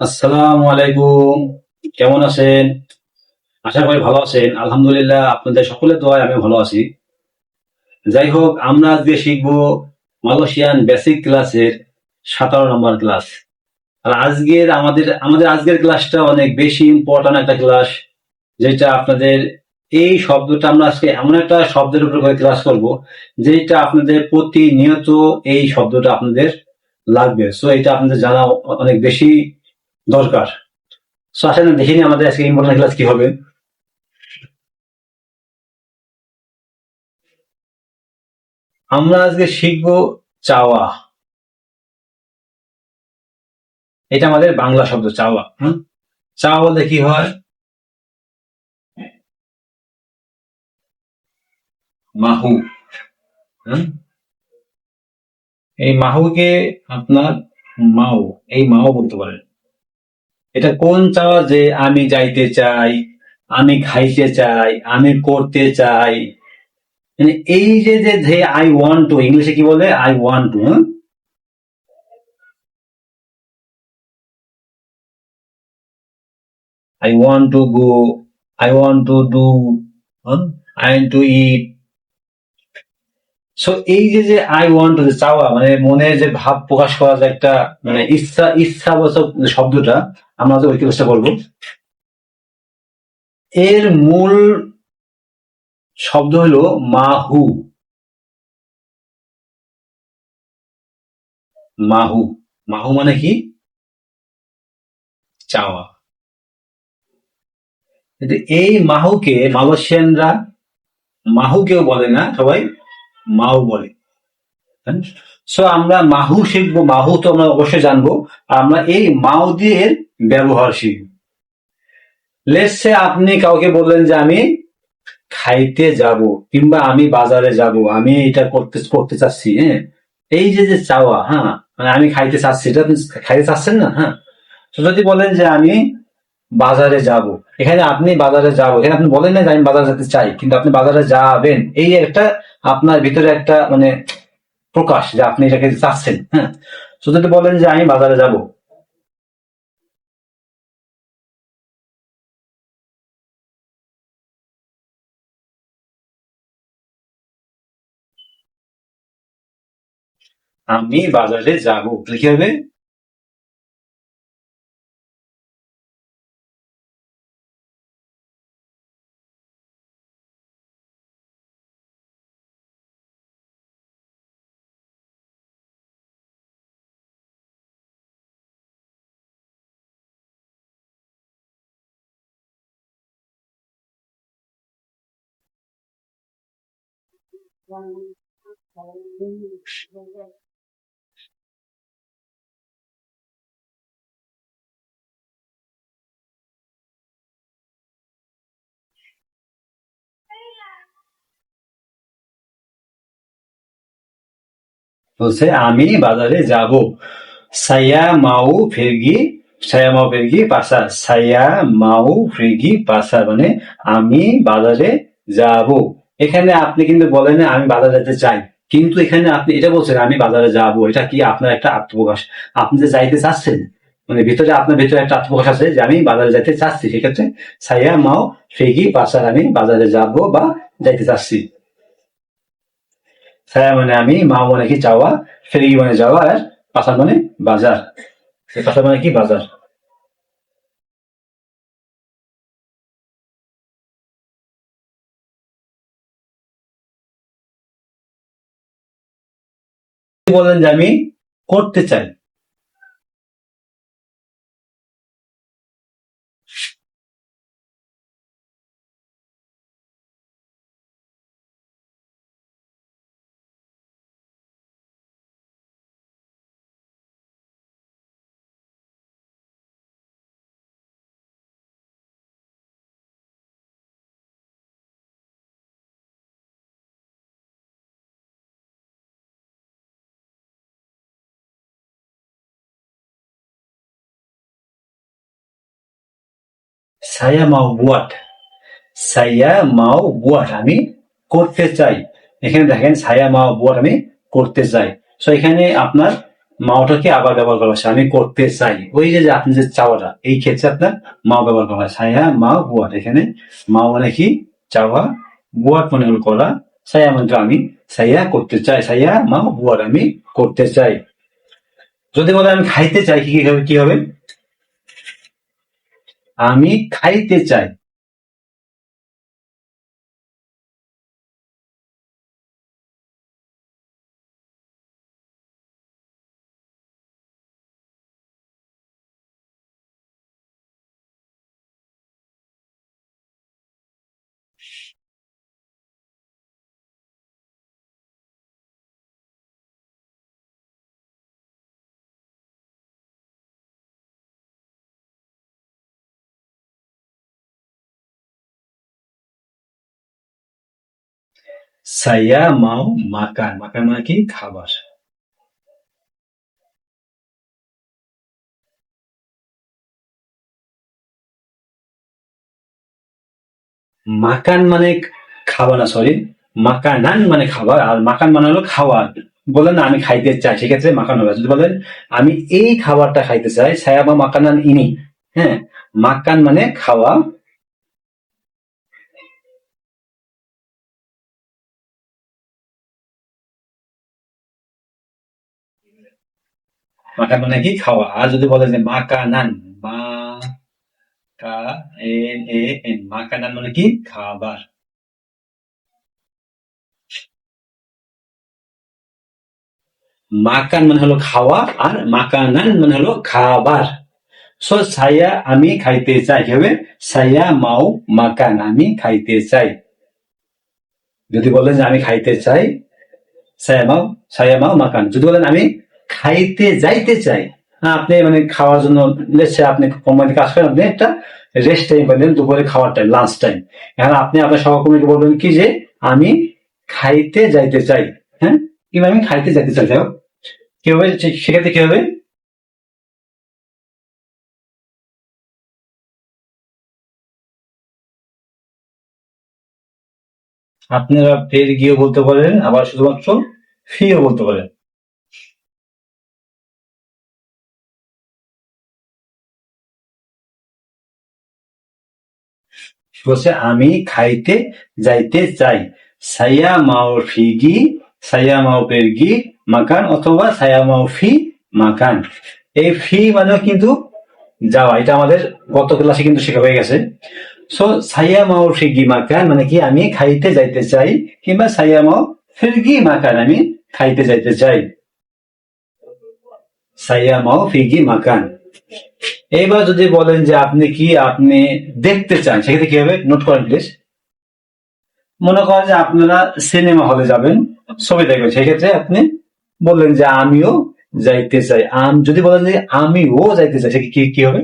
আসসালামু আলাইকুম। কেমন আছেন? আশা করি ভালো আছেন। আলহামদুলিল্লাহ, আপনাদের সকলের দোয়ায় আমি ভালো আছি। যাই হোক, আমরা আজকে শিখব মালয়েশিয়ান বেসিক ক্লাসের সতেরো নম্বর ক্লাস। আর আজকের আমাদের আমাদের আজকের ক্লাসটা অনেক বেশি ইম্পর্ট্যান্ট একটা ক্লাস, যেটা আপনাদের এই শব্দটা আমরা আজকে এমন একটা শব্দের উপর করে ক্লাস করব, যেটা আপনাদের প্রতিনিয়ত এই শব্দটা আপনাদের লাগবে। সো এটা আপনাদের জানা অনেক বেশি দরকার। সো আসলে দেখে নিই আমাদের আজকে ইম্পর্টেন্ট ক্লাস কি হবে। আমরা আজকে শিখব চাওয়া। এটা আমাদের বাংলা শব্দ, চাওয়া। হুম? চাওয়া বলতে কি হয়? মাহু। এই মাহুকে আপনার মাও, এই মাও বলতে পারেন। এটা কোন চাওয়া যে আমি যাইতে চাই, আমি খাইতে চাই, আমি করতে চাই? মানে এই যে যে আই ওয়ান্ট টু ইংলিশে কি বলে? I want to I want to go I want to do I want to eat so এই যে যে আই ওয়ান্ট টু চাওয়া মানে মনে যে ভাব প্রকাশ করা যে একটা মানে ইচ্ছা ইচ্ছাবাচক যে শব্দটা, আমরা তো ওই চেষ্টা করব। এর মূল শব্দ হলো মাহু মাহু মাহু মানে কি? চাওয়া। এই মাহুকে মালয়েশিয়ানরা মাহু কেউ বলে না সবাই মাও বলে। সো আমরা মাহু শিখব, মাহু তো আমরা অবশ্যই জানব। আমরা এই মাও দিয়ে ব্যবহার শিখব। লেসে আপনি কাউকে বললেন যে, আমি খাইতে যাব কিংবা আমি বাজারে যাব, আমি এটা করতে করতে চাচ্ছি। হ্যাঁ? এই যে যে চাওয়া হ্যাঁ? মানে আমি খাইতে চাচ্ছি, এটা আপনি খাইতে চাচ্ছেন না হ্যাঁ? তো যদি বলেন যে, আমি বাজারে যাব। এখানে আপনি বাজারে যাব। এখানে আপনি বলেন না যে, আমি বাজারে যেতে চাই, কিন্তু আপনি বাজারে যাবেন। এই একটা আপনার ভিতরে একটা মানে প্রকাশ যে আপনি এটাকে চাচ্ছেন হ্যাঁ? তো বলেন যে আমি বাজারে যাব। আমি বাজারে যাব। কি হবে বলছে আমি বাজারে যাব সাইয়া মাউ ফেরগি সায়া মাউ ফেরগি পাসার সাইয়া মাউ ফেরগি পাসার মানে আমি বাজারে যাব এখানে আপনি কিন্তু বলেন আমি বাজারে যেতে চাই। কিন্তু এখানে আপনি এটা বলছেন, আমি বাজারে যাব, এটা কি আপনার একটা আত্মপ্রকাশ? আপনি যে যাইতে চাচ্ছেন মানে ভিতরে আপনার ভিতরে একটা আত্মপ্রকাশ আছে যে আমি বাজারে যাইতে চাচ্ছি, সেক্ষেত্রে সাইয়া, মাও, ফেগি পাসার আমি বাজারে যাব বা যাইতে চাচ্ছি। ছায়া মানে আমি মা মানে কি চাওয়া ফেরি মানে যাওয়া, আর পাশার মানে বাজার। পাশার মানে কি বাজার? বলেন যে আমি করতে চাই। Saya mau buat saya mau buat আমি করতে চাই। এখানে দেখেন, ছায়া মাও বুয়াট আমি করতে চাই। সো এখানে আপনার মাওটাকে আবার ব্যবহার করা আমি করতে চাই। ওই যে আপনি যে চাওয়াটা, এই ক্ষেত্রে আপনার মাও ব্যবহার করা হয়। ছায়া মা বুয়াট, এখানে মা মানে কি? চাওয়া, বুয়াট মানে হলো করা। ছায়া মানে আমি ছায়া করতে চাই, ছায়া মা বুয়াট আমি করতে চাই। যদি বলে আমি খাইতে চাই, কি কি হবে? আমি খাইতে চাই। Saya mau makan. Makan মানে কি খাবার মাকান মানে খাবার না সরি মাকানান মানে খাবার, আর মাকান মানে হলো খাওয়ার। বলেন না, আমি খাইতে চাই সেক্ষেত্রে মাকান হবে। যদি বলেন, আমি এই খাবারটা খাইতে চাই ছায়া বা মাকানান ইনি হ্যাঁ? মাকান মানে খাওয়া। মাকান মানে কি খাওয়া। আর যদি বলেন যে মাকানান, মা কা এন এ এন, মাকানান মানে কি? খাবার। মাকান মানে হলো খাওয়া আর মাকানান মানে হলো খাবার। সো ছায়া আমি খাইতে চাই। হবে ছায়া মাও মাকান, আমি খাইতে চাই। যদি বলেন যে আমি খাইতে চাই ছায়া মাও ছায়া মাও মাকান। যদি বলেন আমি খাইতে যাইতে চাই। হ্যাঁ আপনি মানে খাওয়ার জন্য লেটসে আপনি কোম্পানি কাজ করেন, আপনি একটা রেস্ট টাইম পাইলেন দুপুরে খাওয়ার টাইম লাঞ্চ টাইম এখন আপনি আপনার সহকর্মীকে বলবেন কি যে, আমি খাইতে যাইতে চাই। হ্যাঁ? কিংবা আমি খাইতে যাইতে চাই। হোক। কি হবে? সেক্ষেত্রে কি হবে? আপনারা ফের গিয়ে বলতে পারেন, আবার শুধুমাত্র ফিও বলতে পারেন। বলছে, আমি খাইতে যাইতে চাই। সাইয়া মাও ফিগি সাইয়া মাও পেরগি মাকান অথবা সাইয়া মাও ফি মাকান। এই ফি মানে কিন্তু যাওয়া, এটা আমাদের গত ক্লাসে কিন্তু শেখা হয়ে গেছে। সো সাইয়া মাও ফিগি মাকান মানে কি? আমি খাইতে যাইতে চাই কিংবা সাইয়া মাও ফিরগি মাকান আমি খাইতে যাইতে চাই। সাইয়া মাও ফিগি মাকান। এইবার যদি বলেন যে আপনি কি আপনি দেখতে চান, সেক্ষেত্রে কি হবে? নোট করেন প্লিজ মনে করেন যে আপনারা সিনেমা হলে যাবেন, ছবি দেখবেন, সেক্ষেত্রে আপনি বললেন যে আমিও যাইতে চাই। আম, যদি বলেন যে আমিও যাইতে চাই, সেক্ষেত্রে কি কি হবে?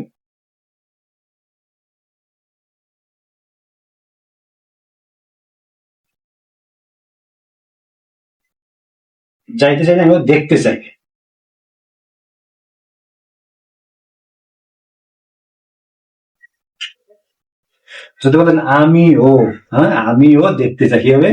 যাইতে চাই না আমিও দেখতে চাই। যদি বলেন আমিও হ্যাঁ আমিও দেখতে চাই কি হবে?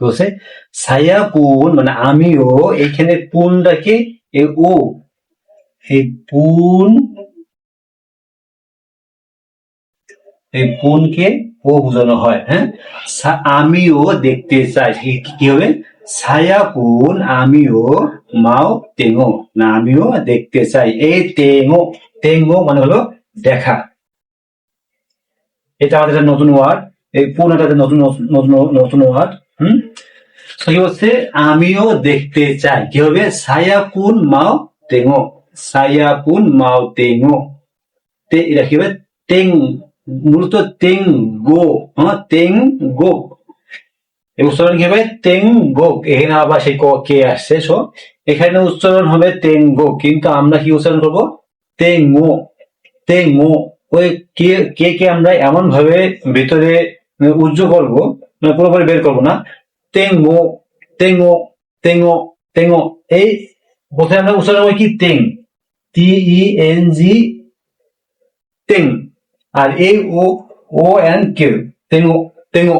বলছে, ছায়া পুন মানে আমিও এইখানে এখানে পুনটাকে এ ও এই পুন, এই পুনকে ও বোঝানো হয় হ্যাঁ? আমিও দেখতে চাই কি- কি হবে? ছায়া পুন, আমিও মাও তেঙো না, আমিও দেখতে চাই, এই তেঙো তেঙো মানে হলো দেখা। এটা আমাদের নতুন ওয়ার্ড এই পুন একটা নতুন নতুন নতুন ওয়ার্ড কি হচ্ছে? আমিও দেখতে চাই। কি হবে? সায়াকুন মাও তেঙো সায়াকুন মাও তেঙো তে, এটা কি হবে? তেং মূলত তেং গো হ্যাঁ তেং গো উচ্চারণ কি হবে? তেং গোক এখানে আবার সেই কে আসছে সো এখানে উচ্চারণ হবে তেং গো কিন্তু আমরা কি উচ্চারণ করব? তেঙো তেঙো ওই কে কে কে আমরা এমন ভাবে ভিতরে উজ্জ করব? পুরোপুরি বের করব না। তেঙো তেঙো তেঙো তেঙো এই প্রথমে আমরা উচ্চারণ করি কি তেং টি ই এন জি তেং আর এই ও ও এন কে তেঙো তেঙো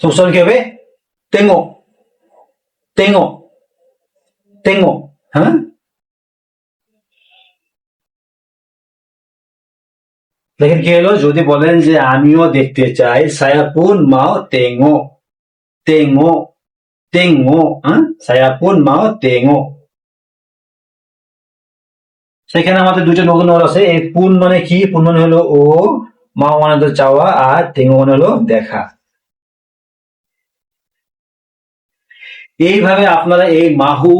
উচ্চারণ কি হবে তেঙো তেঙো তেঙো হ্যাঁ দেখেন কি হলো? যদি বলেন যে আমিও দেখতে চাই, সায়াপুন মাও তেঙো তেঙো তেঙো হ্যাঁ? সায়াপুন মাও তেঙো সেখানে আমাদের দুটো নতুন ওয়ার্ড আছে। এই পুন মানে কি? পুন মানে হলো ও মাও মানে হলো চাওয়া, আর তেঙো মানে হলো দেখা। এইভাবে আপনারা এই মাহু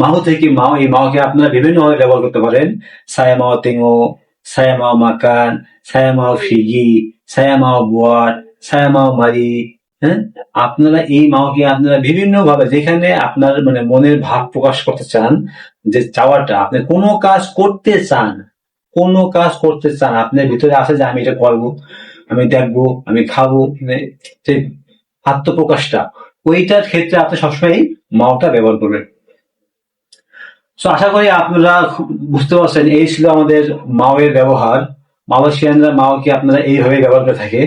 মাহু থেকে মাও, এই মাওকে আপনারা বিভিন্ন ভাবে ব্যবহার করতে পারেন। সায়া মাও তেঙো সায়া মাও মাকান সায়া মাও ফিগি সায়া মাও বুয়ার সায়া মাও মারি হ্যাঁ আপনারা এই মাওকে আপনারা বিভিন্ন ভাবে যেখানে আপনার মানে মনের ভাব প্রকাশ করতে চান, যে চাওয়াটা, আপনি কোনো কাজ করতে চান, কোনো কাজ করতে চান, আপনার ভিতরে আছে যে আমি এটা করব, আমি দেখব, আমি খাব মানে আত্মপ্রকাশটা, ওইটার ক্ষেত্রে আপনি সবসময় মাওটা ব্যবহার করবেন। তো আশা করি আপনারা বুঝতে পারছেন, এই ছিল আমাদের মাওয়ের ব্যবহার। মালয়েশিয়ানরা মাওকে আপনারা এইভাবে ব্যবহার করে থাকে।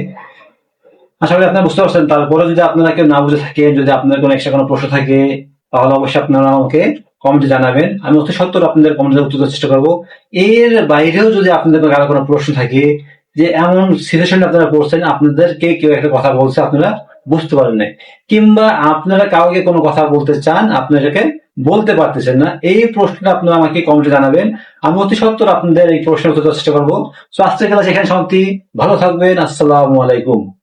আশা করি আপনারা বুঝতে পারছেন। তারপরে যদি আপনারা কেউ না বুঝে থাকে যদি আপনার কোনো এক্সট্রা কোনো প্রশ্ন থাকে, তাহলে অবশ্যই আপনারা আমাকে কমেন্টে জানাবেন। আমি অতি সত্তর আপনাদের কমেন্টে উত্তর দেওয়ার চেষ্টা করব। এর বাইরেও যদি আপনাদের কারও কোনো প্রশ্ন থাকে, যে এমন সিচুয়েশন আপনারা পড়ছেন আপনাদেরকে কেউ একটা কথা বলছে, আপনারা বুঝতে পারেন নাই। কিংবা আপনারা কাউকে কোনো কথা বলতে চান, আপনাদেরকে বলতে পারতেছেন না। এই প্রশ্নটা আপনারা আমাকে কমেন্টে জানাবেন। আমি অতি সত্তর আপনাদের এই প্রশ্নের উত্তর চেষ্টা করব। তো আজকের ক্লাস এখানে শান্তি ভালো থাকবেন। আসসালামু আলাইকুম।